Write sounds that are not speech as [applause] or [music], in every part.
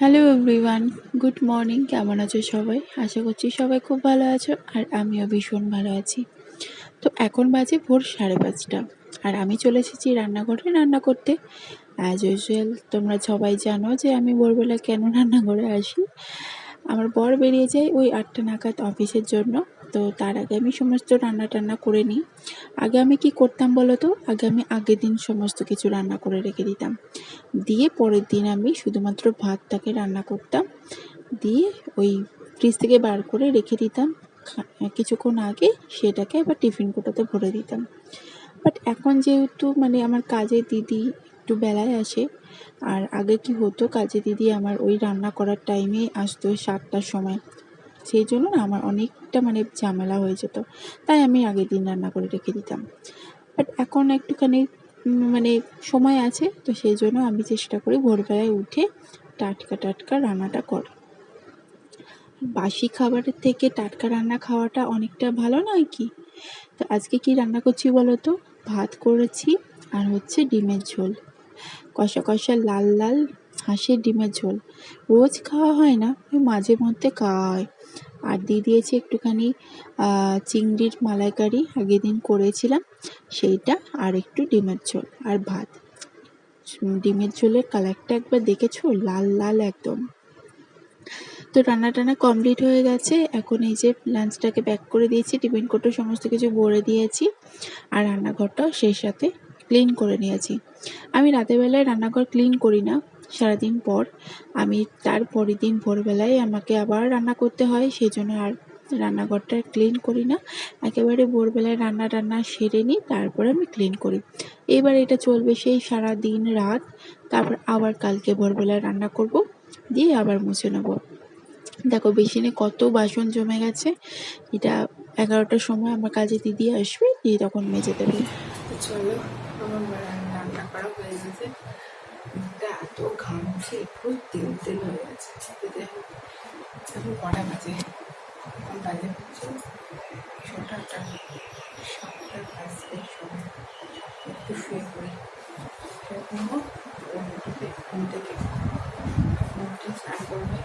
Hello everyone good morning কেমন আছো সবাই? আশা করছি সবাই খুব ভালো আছো, আর আমিও ভীষণ ভালো আছি। তো এখন বাজে ভোর সাড়ে পাঁচটা, আর আমি চলে এসেছি রান্নাঘরে রান্না করতে। অ্যাজ ইউজুয়াল তোমরা সবাই জানো যে আমি ভোরবেলা কেন রান্নাঘরে আসি। আমার বর বেরিয়ে যায় ওই আটটা নাগাদ অফিসের জন্য। তো তার আগে আমি সমস্ত রান্না টান্না করে নিই। আগে আমি কি করতাম বলো তো? আগে আমি আগের দিন সমস্ত কিছু রান্না করে রেখে দিতাম। দিয়ে পরের দিন আমি শুধুমাত্র ভাতটাকে রান্না করতাম। দিয়ে ওই ফ্রিজ থেকে বার করে রেখে দিতাম। কিছুক্ষণ আগে সেটাকে আবার টিফিন কোটাতে ভরে দিতাম। বাট এখন যেহেতু মানে আমার কাজের দিদি একটু বেলায় আসে, আর আগে কি হতো কাজে দিদি আমার ওই রান্না করার টাইমে আসতো সাতটার সময়। সেই জন্য না আমার অনেকটা মানে ঝামেলা হয়ে যেত। তাই আমি আগের দিন রান্না করে রেখে দিতাম। বাট এখন একটুখানি মানে সময় আছে, তো সেই জন্য আমি চেষ্টা করি ভোরবেলায় উঠে টাটকা টাটকা রান্নাটা কর। বাসি খাবারের থেকে টাটকা রান্না খাওয়াটা অনেকটা ভালো নয় কি? তো আজকে কি রান্না করছি বলো তো? ভাত করেছি আর হচ্ছে ডিমের ঝোল। কষা কষা লাল লাল হাঁসের ডিমের ঝোল। রোজ খাওয়া হয় না মাঝে মধ্যে খাওয়া হয়। আর দিয়ে দিয়েছি একটুখানি চিংড়ির মালাইকারি। আগের দিন করেছিলাম, সেইটা আর একটু ডিমের ঝোল আর ভাত। ডিমের ঝোলের কালারটা একবার দেখেছ? লাল লাল একদম। তো রান্না টান্না কমপ্লিট হয়ে গেছে। এখন এই যে লাঞ্চটাকে প্যাক করে দিয়েছি, টিফিন কোটো সমস্ত কিছু ভরে দিয়েছি আর রান্নাঘরটাও সেই সাথে ক্লিন করে নিয়েছি। আমি রাতের বেলায় রান্নাঘর ক্লিন করি না। সারাদিন পর। আমি তার পরের দিন ভোরবেলায় আমাকে আবার রান্না করতে হয় সেই জন্য আর রান্নাঘরটা ক্লিন করি না। একেবারে ভোরবেলায় রান্না টান্না সেরে নিই, তারপরে আমি ক্লিন করি। এবার এটা চলবে সেই সারা দিন রাত, তারপর আবার কালকে ভোরবেলায় রান্না করব, দিয়ে আবার মুছে নেব। দেখো বেসিনে কত বাসন জমে গেছে, এটা এগারোটার সময় আমার কাজে দিদি আসবে, দিয়ে তখন মেজে দেবে। চলো, আমার রান্না করা হয়ে গেছে। এত ঘামছে পুরো তেল তেল হয়ে গেছে এখন কটা বাজে? এখন বাজে হচ্ছে ছটাটা সাতটা বাজতে একটু শুয়ে পড়ি। ও উঠে ঘুম থেকে উঠে স্নান করবে।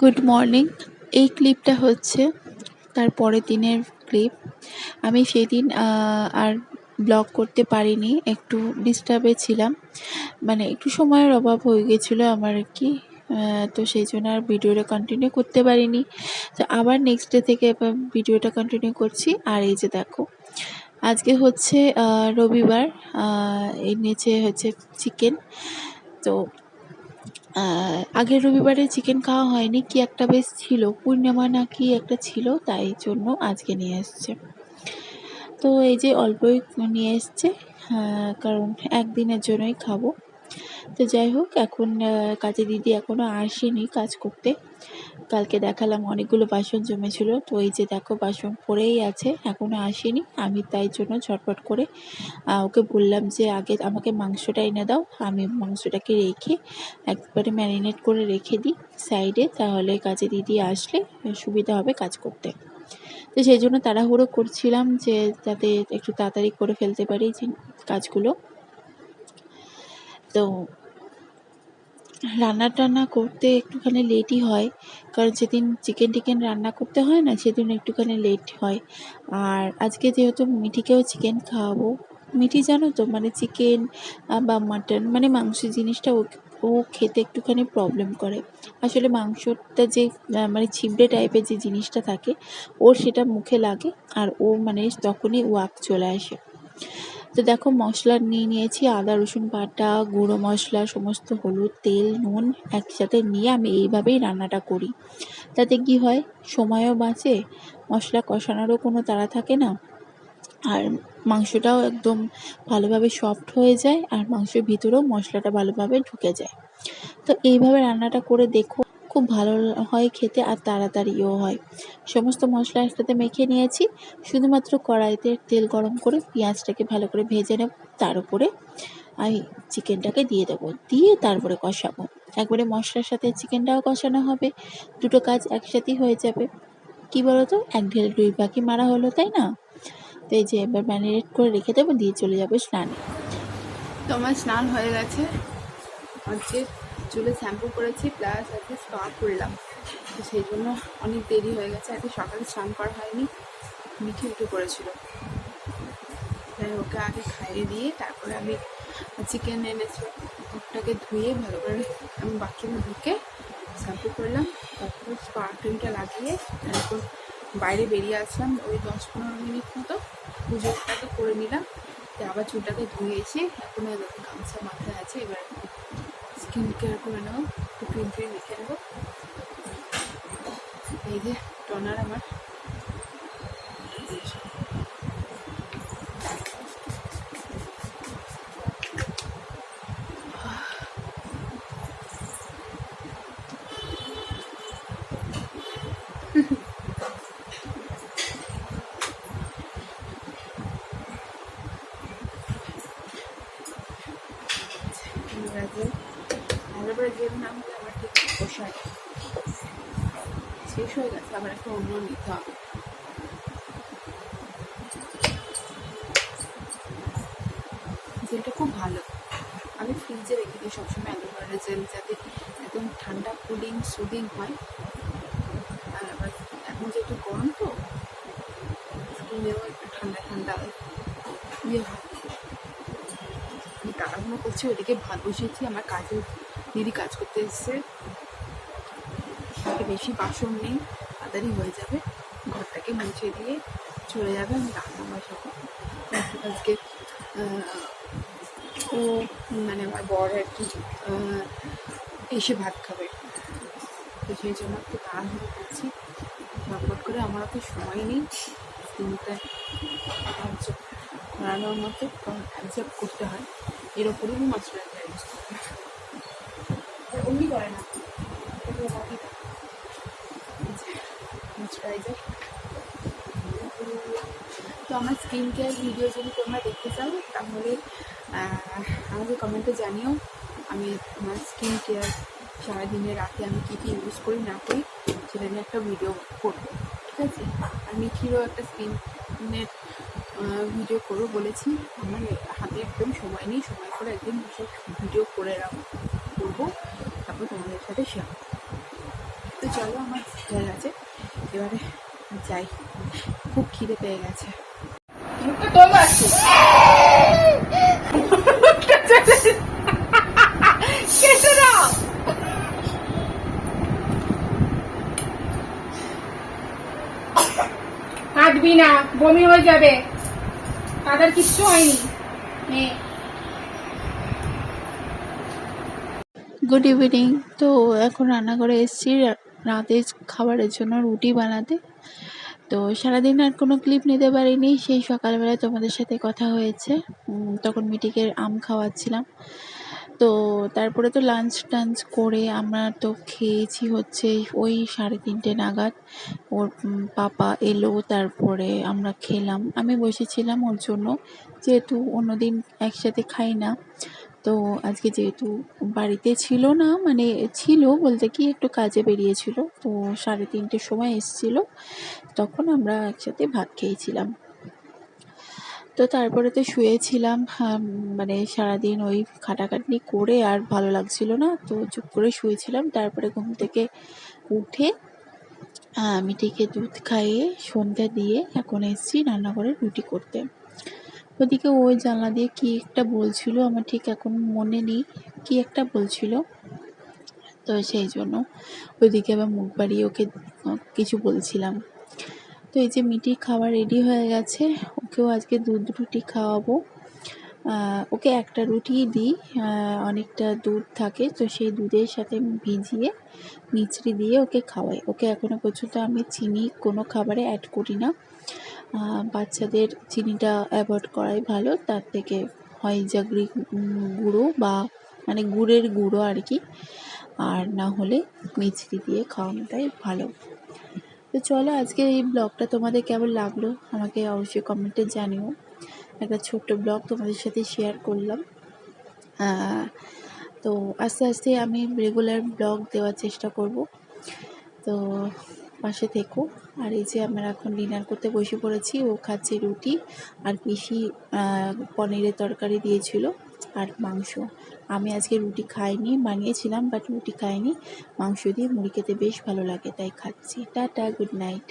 Good morning. এই ক্লিপটা হচ্ছে তার পরের দিনের ক্লিপ। আমি সেদিন আর ব্লগ করতে পারিনি, একটু ডিস্টার্বে ছিলাম। মানে একটু সময়ের অভাব হয়ে গেছিল আমার আর কি তো সেই জন্য আর ভিডিওটা কন্টিনিউ করতে পারিনি। তো আবার নেক্সট ডে থেকে ভিডিওটা কন্টিনিউ করছি। আর এই যে দেখো, আজকে হচ্ছে রবিবার এর নিচে হচ্ছে চিকেন তো আগের রবিবারে চিকেন খাওয়া হয়নি, কি একটা বেশ ছিল, পূর্ণিমা না কি একটা ছিল, তাই জন্য আজকে নিয়ে এসছে। তো এই যে অল্পই নিয়ে এসছে কারণ একদিনের জন্যই খাব। তো যাই হোক, এখন কাজে দিদি এখনও আসেনি কাজ করতে। কালকে দেখালাম অনেকগুলো বাসন জমেছিল। তো এই যে দেখো, বাসন পড়েই আছে, এখনও আসেনি। আমি তাই জন্য ঝটপট করে ওকে বললাম যে, আগে আমাকে মাংসটা এনে দাও, আমি মাংসটাকে রেখে একবারে ম্যারিনেট করে রেখে দিই সাইডে, তাহলে কাজে দিদি আসলে সুবিধা হবে কাজ করতে। তো সেই জন্য তাড়াহুড়ো করছিলাম যে, যাতে একটু তাড়াতাড়ি করে ফেলতে পারি কাজগুলো। তো রান্না টান্না করতে একটুখানি লেটই হয়, কারণ যেদিন চিকেন টিকেন রান্না করতে হয় না, সেদিন একটুখানি লেট হয়। আর আজকে যেহেতু মিঠিকেও চিকেন খাওয়াবো, মিঠি জানো তো মানে চিকেন বা মাটন মানে মাংস জিনিসটা ও ও খেতে একটুখানি প্রবলেম করে। আসলে মাংসটা যে মানে ছিবড়ে টাইপের যে জিনিসটা থাকে, ওর সেটা মুখে লাগে, আর ও মানে তখনই ওয়াক চলে আসে। তো দেখো মশলা নিয়ে নিয়েছি, আদা, রসুন বাটা, গুঁড়ো মশলা, সমস্ত হলুদ, তেল, নুন একসাথে নিয়ে আমি এইভাবেই রান্নাটা করি। তাতে কি হয়, সময়ও বাঁচে, মশলা কষানোরও কোনো তাড়া থাকে না, আর মাংসটাও একদম ভালোভাবে সফট হয়ে যায়, আর মাংসের ভিতরেও মশলাটা ভালোভাবে ঢুকে যায়। তো এইভাবে রান্নাটা করে দেখো। খুব ভালো হয় খেতে আর তাড়াতাড়িও হয়। সমস্ত মশলা একসাথে মেখে নিয়েছি। শুধুমাত্র কড়াইতে তেল গরম করে পেঁয়াজটাকে ভালো করে ভেজে নেব। তার উপরে আমি চিকেনটাকে দিয়ে দেবো। দিয়ে তারপরে কষাবো। একবারে মশলার সাথে চিকেনটাও কষানো হবে। দুটো কাজ একসাথেই হয়ে যাবে। কী বলো তো এক ঢেলে দুই পাখি মারা হলো, তাই না? তো এই যে এবার ম্যারিনেট করে রেখে দেবো। দিয়ে চলে যাব স্নানে। তোমার স্নান হয়ে গেছে। আজকে চুলে শ্যাম্পু করেছি প্লাস আজকে স্পা করলাম। তো সেই জন্য অনেক দেরি হয়ে গেছে আজকে সকালে স্নান করা হয়নি, মিঠে উঠে করেছিল। তাই ওকে আগে খাইয়ে দিয়ে তারপরে আমি চিকেন এনেছি। ওটাকে ধুয়ে ভালো করে আমি বাথরুমে ঢুকে শ্যাম্পু করলাম, তারপর স্পা ক্রিমটা লাগিয়ে তারপর বাইরে বেরিয়ে আসলাম, ওই দশ পনেরো মিনিট মতো পুজোটাকে করে নিলাম। আবার চুলটাকে ধুয়ে এসে এখন গামছা মাথায় আছে, এবার স্কিন কেয়ার করে নেব একটু ক্রিম ট্রিম মেখে নেব। এই যে টনার আমার। [laughs] ব্রাজিল ভালো ব্রাজিল নাম হলে আমার ঠিক পোষায় শেষ হয়ে গেছে, আবার একটা অন্য নিতে হবে জেলটা খুব ভালো। আমি ফ্রিজে রেখে দিই সবসময় অ্যালোভেরা জেল যাতে একদম ঠান্ডা, কুলিং, সুদিং হয়। আর আবার এখন যেহেতু গরম তো স্কিনেও একটু ঠান্ডা ঠান্ডা ইয়ে হয়। আমি তাড়াহুড়ো করছি, ওইদিকে ভাত বসিয়েছি, আমার কাজের দিদি কাজ করতে এসছে। আজকে বেশি বাসন নেই, তাড়াতাড়ি হয়ে যাবে। ঘরটাকে মুছে দিয়ে চলে যাবে আমি রান্না তারপর আজকে ও মানে আমার বর আর কি এসে ভাত খাবে। তো সেই জন্য একটু তাড়াহুড়ো করছি। ঝটপট করে আমার অত সময় নেই। তিনটা করানোর মতো অ্যাবজর্ব করতে হয়। এর ওপরেই করি অমনি করে না। ময়শ্চারাইজার তো আমার স্কিন কেয়ার ভিডিও যদি তোমরা দেখতে চাও, তাহলে আমাকে কমেন্টে জানিও, আমি আমার স্কিন কেয়ার সারাদিনে, রাতে আমি কী কী ইউজ করি, না করি, সেটা নিয়ে একটা ভিডিও করব, ঠিক আছে? আর মিঠিরও একটা স্কিনের ভিডিও করব বলেছি। আমার হাতে একদম সময় নেই, সময় করে একদিন ভিডিও করে রাখব করব। তারপর তোমাদের সাথে শেয়ার তো চলো, আমার হয়ে গেছে এবারে যাই। খুব খিদে পেয়ে গেছে। কাঁদবি না বমি হয়ে যাবে। তাদের কিচ্ছু হয়নি। মেয়ে গুড ইভিনিং তো এখন রান্না করে এসেছি রাতে খাবারের জন্য রুটি বানাতে। তো সারাদিন আর কোনো ক্লিপ নিতে পারিনি। সেই সকালবেলা তোমাদের সাথে কথা হয়েছে। তখন মিটিকের আম খাওয়াচ্ছিলাম। তো তারপরে তো লাঞ্চ টাঞ্চ করে আমরা তো খেয়েছি হচ্ছে ওই সাড়ে তিনটে নাগাদ। ওর পাপা এলো, তারপরে আমরা খেলাম। আমি বসেছিলাম ওর জন্য। যেহেতু অন্যদিন একসাথে খাই না। তো আজকে যেহেতু বাড়িতে ছিল না মানে ছিল বলতে কি একটু কাজে বেরিয়েছিল তো সাড়ে তিনটের সময় এসেছিল তখন আমরা একসাথে ভাত খেয়েছিলাম। তো তারপরে তো শুয়েছিলাম মানে সারাদিন ওই খাটাখাটনি করে আর ভালো লাগছিল না তো চুপ করে শুয়েছিলাম তারপরে ঘুম থেকে উঠে আহ, মিঠিকে দুধ খাইয়ে সন্ধ্যা দিয়ে এখন এসেছি রান্নাঘরে রুটি করতে। ওদিকে ওই জানলা দিয়ে কি একটা বলছিল, আমার ঠিক এখন মনে নেই কি একটা বলছিল। তো সেই জন্য ওইদিকে আবার মুখ বাড়িয়ে ওকে কিছু বলছিলাম। তো এই যে মিটির খাবার রেডি হয়ে গেছে, ওকেও আজকে দুধ রুটি খাওয়াবো। ওকে একটা রুটিই দিই অনেকটা দুধ থাকে, তো সেই দুধের সাথে ভিজিয়ে মিচড়ি দিয়ে ওকে খাওয়াই। ওকে এখনও পর্যন্ত আমি চিনি কোনো খাবারে অ্যাড করি না। বাচ্চাদের চিনিটা অ্যাভয়েড করাই ভালো। তার থেকে হয় জাগরি গুঁড়ো বা মানে গুড়ের গুঁড়ো আর কি। আর না হলে মিচড়ি দিয়ে খাওয়ানোটাই ভালো। তো চলো আজকে এই ব্লগটা তোমাদের কেমন লাগল? আমাকে অবশ্যই কমেন্টে জানিও। একটা ছোট্ট ব্লগ তোমাদের সাথে শেয়ার করলাম। তো আস্তে আস্তে আমি রেগুলার ব্লগ দেওয়ার চেষ্টা করব। তো পাশে থেকো। আর এই যে আমরা এখন ডিনার করতে বসে পড়েছি, ও খাচ্ছে রুটি আর পিসি পনিরের তরকারি দিয়েছিল আর মাংস। আমি আজকে রুটি খাইনি, বানিয়েছিলাম বাট রুটি খাইনি। মাংস দিয়ে মুড়ি খেতে বেশ ভালো লাগে, তাই খাচ্ছি। Tata good night